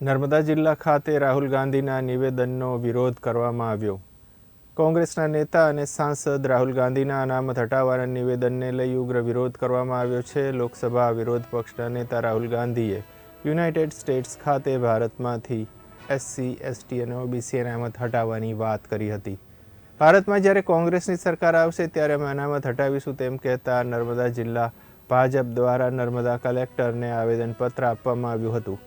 નર્મદા જિલ્લા ખાતે રાહુલ ગાંધીના નિવેદનનો વિરોધ કરવામાં આવ્યો. કોંગ્રેસના નેતા અને સાંસદ રાહુલ ગાંધીના અનામત હટાવવાના નિવેદનને લઈ ઉગ્ર વિરોધ કરવામાં આવ્યો છે. લોકસભા વિરોધ પક્ષના નેતા રાહુલ ગાંધીએ યુનાઇટેડ સ્ટેટ્સ ખાતે ભારતમાંથી એસસી એસટી અને ઓબીસી અનામત હટાવવાની વાત કરી હતી. ભારતમાં જ્યારે કોંગ્રેસની સરકાર આવશે ત્યારે અમે અનામત હટાવીશું તેમ કહેતા નર્મદા જિલ્લા ભાજપ દ્વારા નર્મદા કલેક્ટરને આવેદનપત્ર આપવામાં આવ્યું હતું.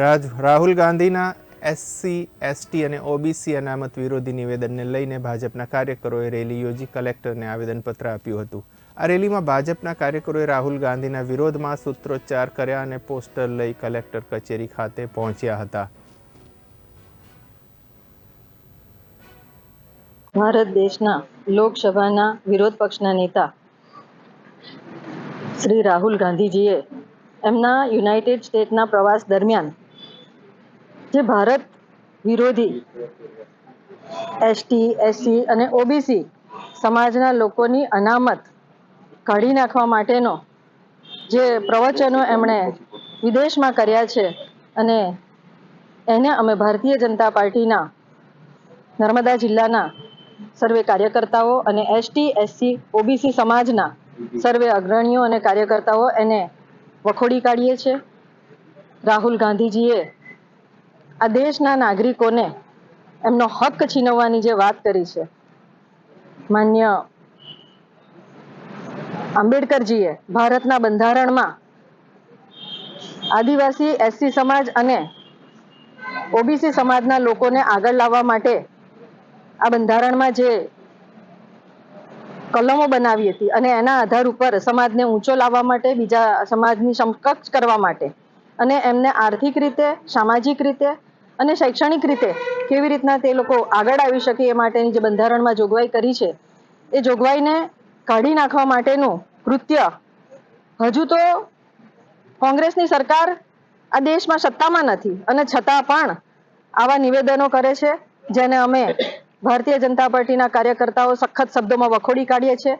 રાજ, રાહુલ ગાંધીના એસસી એસટી અને ઓબીસી અનામત વિરોધી નિવેદનને લઈને ભાજપના કાર્યકરોએ રેલી યોજી કલેક્ટરને આવેદનપત્ર આપ્યું હતું. આ રેલીમાં ભાજપના કાર્યકરોએ રાહુલ ગાંધીના વિરોધમાં સૂત્રોચ્ચાર કર્યા અને પોસ્ટર લઈ કલેક્ટર કચેરી ખાતે પહોંચ્યા હતા. ભારત દેશના લોકસભાના વિરોધ પક્ષના નેતા શ્રી રાહુલ ગાંધીજીએ એમના યુનાઇટેડ સ્ટેટના પ્રવાસ દરમિયાન જે ભારત વિરોધી એસટી, એસસી અને ઓબીસી સમાજના લોકોની અનામત કાઢી નાખવા માટેનો જે પ્રવચનો એમણે વિદેશમાં કર્યા છે અને એને અમે ભારતીય જનતા પાર્ટીના નર્મદા જિલ્લાના સર્વે કાર્યકર્તાઓ અને એસટી, એસસી, ઓબીસી સમાજના સર્વે અગ્રણીઓ અને કાર્યકર્તાઓ એને વખોડી કાઢીએ છે રાહુલ ગાંધીજીએ આ દેશના નાગરિકોને એમનો હક છીનવવાની જે વાત કરી છે, માન્ય આંબેડકરજીએ ભારતના બંધારણમાં આદિવાસી, એસસી સમાજ અને ઓબીસી સમાજના લોકોને આગળ લાવવા માટે આ બંધારણમાં જે કલમો બનાવી હતી અને એના આધાર ઉપર સમાજને ઊંચો લાવવા માટે, બીજા સમાજની સમકક્ષ કરવા માટે અને એમને આર્થિક રીતે, સામાજિક રીતે અને શૈક્ષણિક રીતે કેવી રીતના તે લોકો આગળ આવી શકે એ માટેની જે બંધારણમાં જોગવાઈ કરી છે, એ જોગવાઈને કાઢી નાખવા માટેનું કૃત્ય હજુ તો કોંગ્રેસની સરકાર આ દેશમાં સત્તામાં નથી અને છતાં પણ આવા નિવેદનો કરે છે, જેને અમે ભારતીય જનતા પાર્ટીના કાર્યકર્તાઓ સખત શબ્દોમાં વખોડી કાઢીએ છીએ.